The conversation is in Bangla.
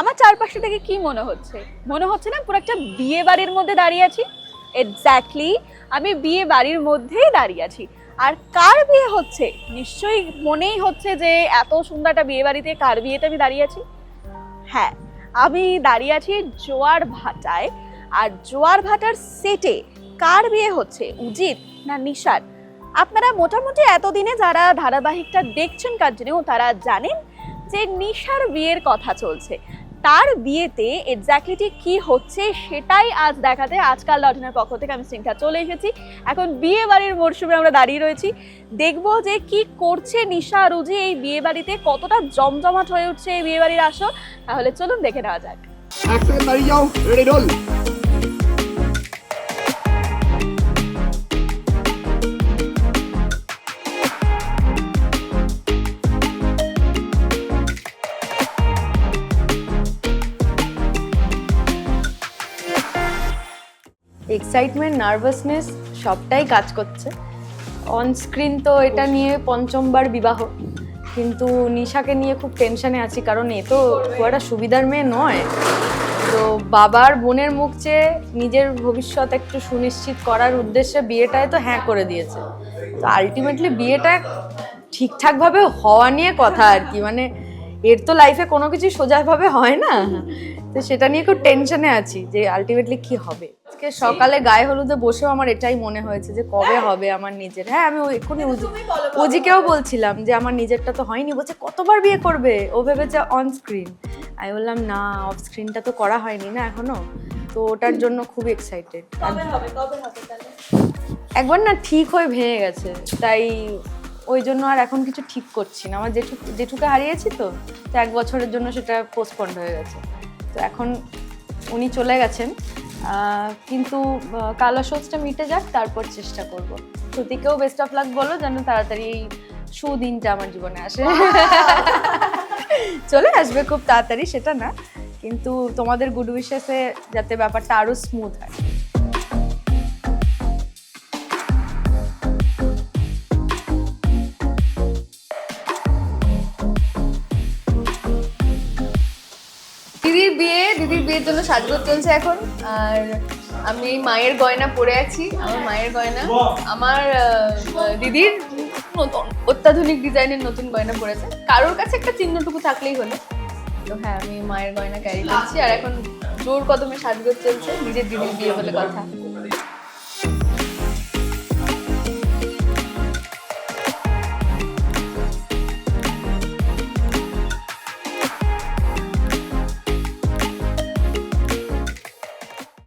আমার চারপাশে থেকে কি মনে হচ্ছে? মনে হচ্ছে না পুরো একটা বিয়ে বাড়ির মধ্যে দাঁড়িয়ে আছি? এক্স্যাক্টলি আমি বিয়ে বাড়ির মধ্যেই দাঁড়িয়ে আছি। আর কার বিয়ে হচ্ছে? নিশ্চয়ই মনেই হচ্ছে যে এত সুন্দর একটা বিয়ে বাড়িতে কার বিয়েতে আমি দাঁড়িয়ে আছি? হ্যাঁ আমি দাঁড়িয়ে আছি জোয়ার ভাটায়। আর জোয়ার ভাটার সেটে কার বিয়ে হচ্ছে? উজিত না নিশার? আপনারা মোটামুটি এতদিনে যারা ধারাবাহিকটা দেখছেন, কার জন্য তারা জানেন যে নিশার বিয়ের কথা চলছে। তার বিয়েতে এক্স্যাক্টলি ঠিক কি হচ্ছে সেটাই আজ দেখাতে আজকাল লটনের পক্ষ থেকে আমি শৃঙ্খলা চলে এসেছি। এখন বিয়ে বাড়ির মরশুমে আমরা দাঁড়িয়ে রয়েছি। দেখব যে কি করছে নিশা রুজি এই বিয়ে বাড়িতে কতটা জমজমাট হয়ে উঠছে এই বিয়ে বাড়ির আসর। তাহলে চলুন দেখে নেওয়া যাক। এক্সাইটমেন্ট নার্ভাসনেস সবটাই কাজ করছে। অন স্ক্রিন তো এটা নিয়ে পঞ্চমবার বিবাহ। কিন্তু নিশাকে নিয়ে খুব টেনশনে আছি কারণ এ তো খুব একটা সুবিধার মেয়ে নয়। তো বাবার বোনের মুখ চেয়ে নিজের ভবিষ্যৎ একটু সুনিশ্চিত করার উদ্দেশ্যে বিয়েটায় তো হ্যাঁ করে দিয়েছে। তো আলটিমেটলি বিয়েটা ঠিকঠাকভাবে হওয়া নিয়ে কথা আর কি মানে এর তো লাইফে কোনো কিছু সোজাভাবে হয় না। তো সেটা নিয়ে খুব টেনশনে আছি যে আলটিমেটলি কি হবে। আজকে সকালে গায়ে হলুদে বসেও আমার এটাই মনে হয়েছে যে কবে হবে আমার নিজের। হ্যাঁ আমি এক্ষুনি উজিকেও বলছিলাম যে আমার নিজেরটা তো হয়নি বলছে কতবার বিয়ে করবে? ও ভেবেছে অন স্ক্রিন আমি বললাম না অফ স্ক্রিনটা তো করা হয়নি না এখনও। তো ওটার জন্য খুব এক্সাইটেড একবার না ঠিক হয়ে ভেঙে গেছে তাই ওই জন্য আর এখন কিছু ঠিক করছি না। আমার জেঠু জেঠুকে হারিয়েছি তো তো এক বছরের জন্য সেটা পোস্টপন্ড হয়ে গেছে। তো এখন উনি চলে গেছেন। কিন্তু কালো সোচটা মিটে যাক, তারপর চেষ্টা করব। শ্রুতিকেও বেস্ট অফ লাক বলো, যেন তাড়াতাড়ি এই সুদিনটা আমার জীবনে আসে। চলে আসবে খুব তাড়াতাড়ি, সেটা না। কিন্তু তোমাদের গুড উইশেসে যাতে ব্যাপারটা আরও স্মুথ হয়। বিয়ের জন্য সাজগোজ চলছে এখন, আর আমি মায়ের গয়না পরে আছি, আমার মায়ের গয়না। আমার দিদির নতুন, অত্যাধুনিক ডিজাইনের নতুন গয়না পরেছে। কারোর কাছে একটা চিহ্নটুকু থাকলেই হলো। তো হ্যাঁ আমি মায়ের গয়না ক্যারি করছি, আর এখন জোর কদমে সাজগোজ চলছে, নিজের দিদির বিয়ে বলে কথা।